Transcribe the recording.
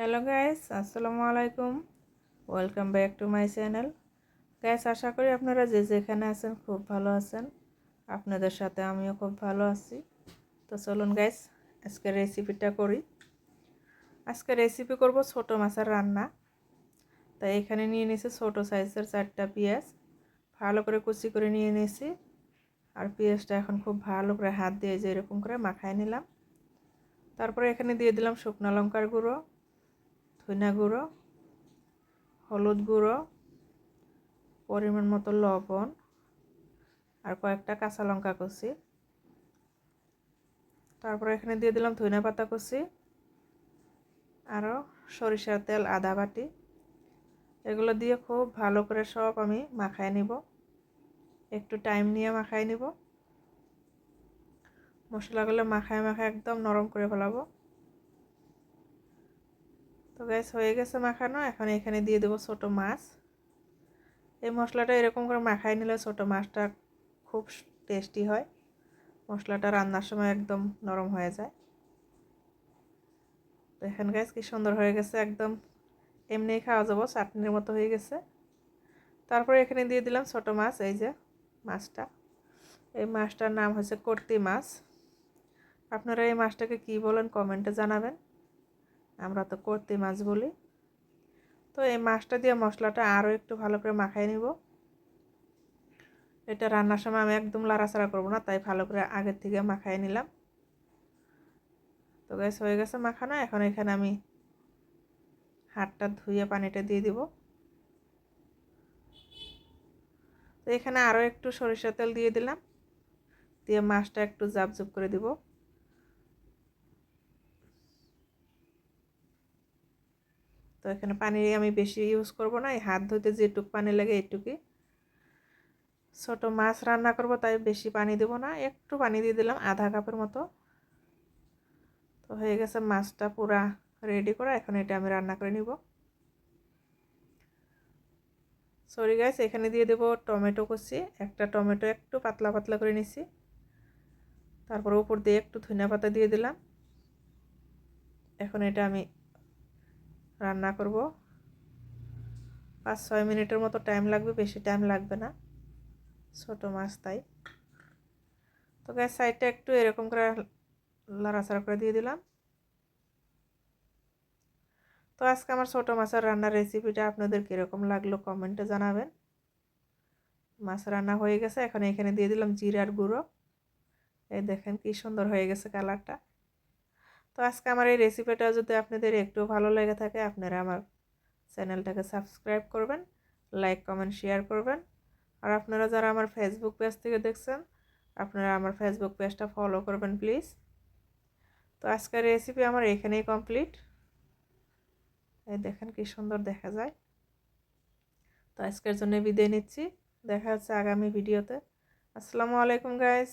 Hello guys, আসসালামু আলাইকুম। Welcome back to my channel guys, আশা করি আপনারা যে যেখানে আছেন খুব ভালো আছেন। আপনাদের সাথে আমিও খুব ভালো আছি। তো চলুন গাইস, আজকে রেসিপিটা করি। আজকে রেসিপি করব ছোট মাছের রান্না। তাই এখানে নিয়ে নিয়েছি ছোট সাইজের চারটা পেঁয়াজ। ভালো করে কুচি করে নিয়ে নিয়েছি। আর পেঁয়াজটা এখন খুব ভালো করে হাত দিয়ে যে এরকম করে মাখায় নিলাম। তারপরে এখানে দিয়ে দিলাম শুকনো লঙ্কার গুঁড়ো। ধনিয়া গুঁড়ো, হলুদ গুঁড়ো, পরিমাণ মতো লবণ আর কয়েকটা কাঁচা লঙ্কা কষি তারপরে এখানে দিয়ে দিলাম ধনিয়া পাতা কষি আরও সরিষার তেল আদা বাটি। এগুলো দিয়ে খুব ভালো করে সব আমি মাখায় নিব। একটু টাইম নিয়ে মাখায় নিব। মশলাগুলো মাখায় মাখায় একদম নরম করে ফেলাবো। তো গ্যাস হয়ে গেছে মাখানো। এখন এখানে দিয়ে দেবো ছোটো মাছ। এই মশলাটা এরকম করে মাখাই নিলে ছোটো মাছটা খুব টেস্টি হয়। মশলাটা রান্নার সময় একদম নরম হয়ে যায়। তো এখানে গ্যাস কি সুন্দর হয়ে গেছে, একদম এমনি খাওয়া যাব, চাটনির মতো হয়ে গেছে। তারপরে এখানে দিয়ে দিলাম ছোটো মাছ, এই যে মাছটা। এই মাছটার নাম হচ্ছে কর্তি মাছ। আপনারা এই মাছটাকে কি বলেন কমেন্টে জানাবেন। আমরা তো কর্তি মাছ বলি। তো এই মাছটা দিয়ে মশলাটা আরও একটু ভালো করে মাখাই নিব। এটা রান্নার সময় আমি একদম লাড়াচাড়া করব না, তাই ভালো করে আগের থেকে মাখাই নিলাম। তো গ্যাস হয়ে গেছে মাখানো। এখন এখানে আমি হাতটা ধুয়ে পানিটা দিয়ে দিব। তো এখানে আরও একটু সরিষা তেল দিয়ে দিলাম। দিয়ে মাছটা একটু জাপ জাপ করে দিব। তো এখানে পানি আমি বেশি ইউজ করব না, এই হাত ধুতে যেটুক পানি লাগে এটুকুই। ছোটো মাছ রান্না করব, তাই বেশি পানি দেব না, একটু পানি দিয়ে দিলাম, আধা কাপের মতো। তো হয়ে গেছে মাছটা পুরা রেডি করা, এখন এটা আমি রান্না করে নিব। সরি গাছ এখানে দিয়ে দেবো টমেটো কষি একটা টমেটো একটু পাতলা পাতলা করে নিছি। তারপর উপর দিয়ে একটু ধনিয়া পাতা দিয়ে দিলাম। এখন এটা আমি রান্না করব। পাঁচ ছয় মিনিটের মতো টাইম লাগবে, বেশি টাইম লাগবে না। ছোটো মাছ তাই। তো গ্যাস সাইডটা একটু এরকম করে লাড়াচাড়া করে দিয়ে দিলাম। তো আজকে আমার ছোটো মাছের রান্নার রেসিপিটা আপনাদের কীরকম লাগল কমেন্টে জানাবেন। মাছ রান্না হয়ে গেছে, এখন এখানে দিয়ে দিলাম জিরার গুঁড়ো। এই দেখেন কি সুন্দর হয়ে গেছে কালারটা তো আজকে আমার এই রেসিপিটা যদি আপনাদের একটু ভালো লেগে থাকে, আপনারা আমার চ্যানেলটাকে সাবস্ক্রাইব করবেন লাইক কমেন্ট শেয়ার করবেন। আর আপনারা যারা আমার ফেসবুক পেজ থেকে দেখছেন, আপনারা আমার ফেসবুক পেজটা ফলো করবেন প্লিজ তো আজকের রেসিপি আমার এখানেই কমপ্লিট এই দেখেন কি সুন্দর দেখা যায়। তো আজকের জন্য বিদায় নিচ্ছি। দেখা হচ্ছে আগামী ভিডিওতে আসসালামু আলাইকুম গাইস